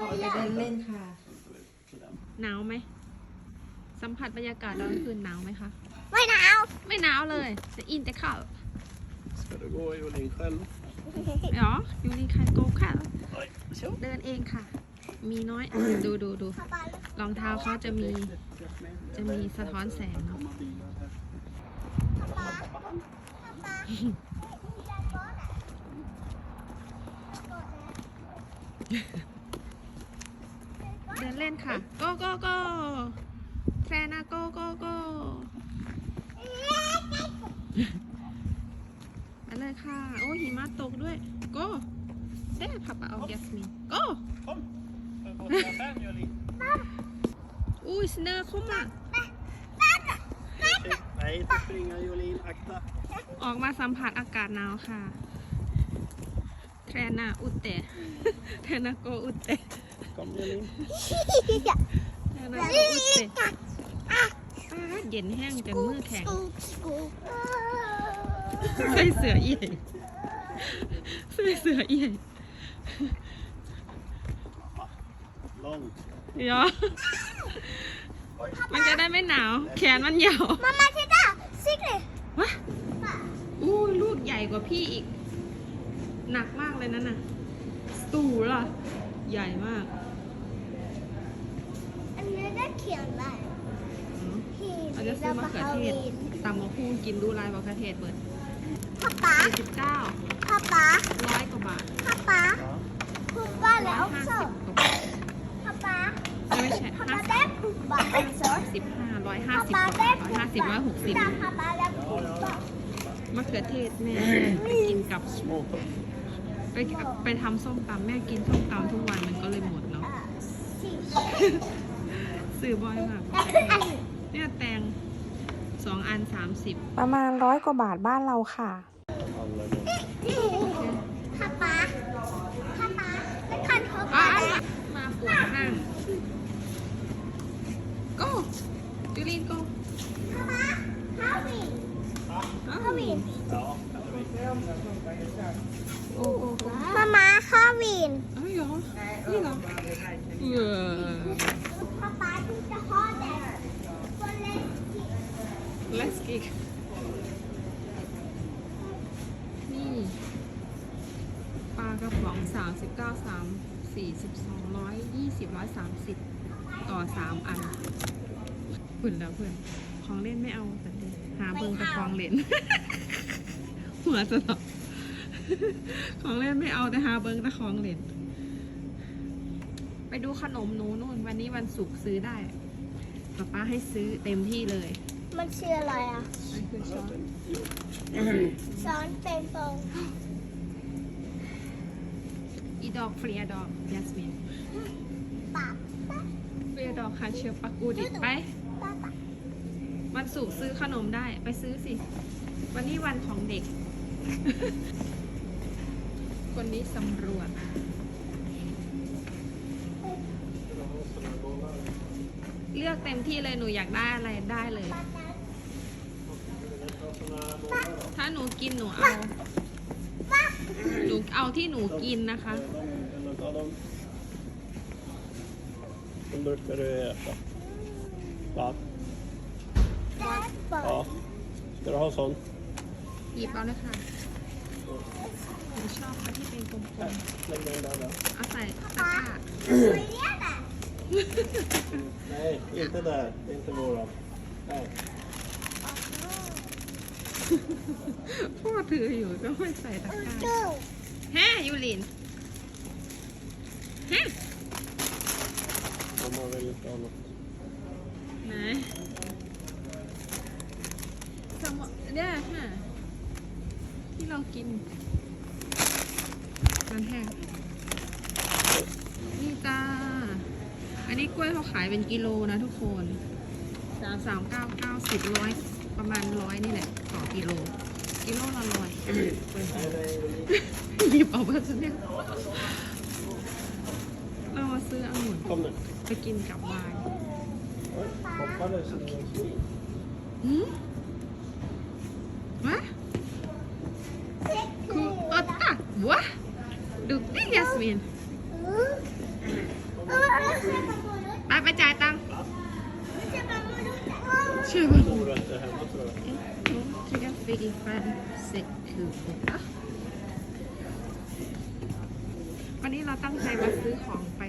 ออกไปเดินเล่นค่ะ หนาวไหม สัมผัสบรรยากาศตอนกลางคืนหนาวไหมคะ ไม่หนาว ไม่หนาวเลยจะอินแต่ข้าว Ska du gå Jolin själv? เหรอยูริคันโกค่ะ Oj, så. เดินเองค่ะ มีน้อยดูดูดูป๊าป๊ารองเท้าเขาจะมี จะมีสะท้อนแสง Komma bilar här. ป๊าป๊าป๊า เดินเล่นค่ะโกโกโกแฟนนะโกโกโกไปเลยค่ะ โอ้หิมะตกด้วยโกเด้พับปะเอาแยสมินโก Kom! Ska vi gå till affären Jolin? อุ้ยสเนอร์เข้ามา Nej, inte springa Jolin. Akta. ออกมาสัมผัสอากาศหนาวค่ะ แทรนาอุตเตแทรนาโกอุตเต Kom Jolin. แทรนาโกอุตเตอ้าเย็นแห้งจนมือแข็งใส่เสือเอี่ยใส่เสือเอี่ย Långt. เดี๋ยวมันจะได้ไม่หนาว แขนมันยาว Mamma titta! Sigrid! วะอู้ลูกใหญ่กว่าพี่อีก หนักมากเลยนั่นน่ะสตูล่ะ ใหญ่มาก Another killar. เราจะซื้อมะเขือเทศตำมะพูกินดูลายมะเขือเทศเบิด Pappa, สี่สิบเก้า pappa, ร้อยกว่าบาท pappa. Pumpa ร้อย det ห้าสิ också. บกว่าบาท Pappa, เอ้ยไม่ใช่ห้า pappa det pumpa också. สิบห้าร้อยห้าสิบกว่า Pappa บา det ทร้อยห้าสิบร้อยหกสิบ Titta, pappa det pumpa. มะเขือเทศแม่ไปกินกับ Småplock. ไปไปทำส้มตำแม่กินส้มตำทุกวันมันก็เลยหมดเนาะ Ah, si. ซื้อบ่อยมากเนี่ยแตงสองอันสามสิบประมาณร้อยกว่าบาทบ้านเราค่ะ Alla gånger. Pappa, pappa, det kan อ๋อ hoppa där. มาปวดห้างโก้จูลินโก้ Pappa, Harry, อ้าว Harry. Ja, Halloween. โอ้โอ้โอ้ Mamma, Harry. อ้าวเหรอนี่เหรอเออ Pappa, du ska ha den. På läskigt. let's kick นี่ปลากระป๋องสามสิบเก้าสามสี่สิบสองร้อยยี่สิบร้อยสามสิบต่อสามอันเพื่อนแล้วเพื่อนของเล่นไม่เอาแต่เล่นหาเบิ่งแต่ของเล่น หัวจะหลอกของเล่นไม่เอาแต่หาเบิ่งแต่ของเล่น ไปดูขนมหนูนู่น วันนี้วันศุกร์ซื้อได้ป๊าป้าให้ซื้อเต็มที่เลยมันชื่ออะไรอะนั่นคือช้อนช้อนเป็นฟองอีดอกเฟรียดอกยาสมินปากเฟรียดอกคันเชียปักกูดิไปปากปากวันศุกร์ซื้อขนมได้ไปซื้อสิ วันนี้วันของเด็ก คนนี้สำรวจเลือกเต็มที่เลยหนูอยากได้อะไรได้เลย ถ้าหนูกินหนูเอา หนูเอาที่หนูกินนะคะ Eller ta dem. De brukar du äta. Va? แป๊บปาก Ja. Ska du ha sån? หยิบเอาเลยค่ะหนูชอบอันที่เป็นกลม Lägg den där. där. ๆเอาใส่ตะกร้าไม่เรียกอะ Nej, inte där. Det är inte våran. Nej. พ่อถืออยู่ก็ไม่ใส่ตะกร้าดูฮะยูลิน ฮะ Mamma vill inte ha något. ไหนสมอเนี่ยฮะ ที่เรากินมันแห้งนี่จ้า อันนี้กล้วยเขาขายเป็นกิโลนะทุกคนสามสามเก้าเก้าสิบร้อยประมาณร้อยนี่แหละต่อกิโล กิโลละร้อยหยิบเอาไปซะเนี่ยเรามาซื้อองุ่น Kom nu. ไปกินกับไวน์ Oj, hoppade så det var fint. หืมวะ เซ็ก คือออตตาวะดูดิยาสมินอืมเออไม่ใช่ประตูนู้นไปไปจ่ายตังค์ไม่ใช่ประตูนู้นแต่ว่าชื่อมัน Tror du att det här måste vara? ที่กันฟรีฟันเสร็จคืออะวันนี้เราตั้งใจมาซื้อของไป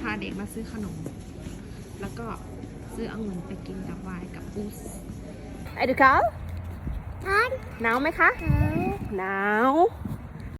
พาเด็กมาซื้อขนม แล้วก็ซื้อองุ่นไปกินกับไวน์กับอูสไอ้ดูเขาท่านหนาวไหมคะเขาหนาว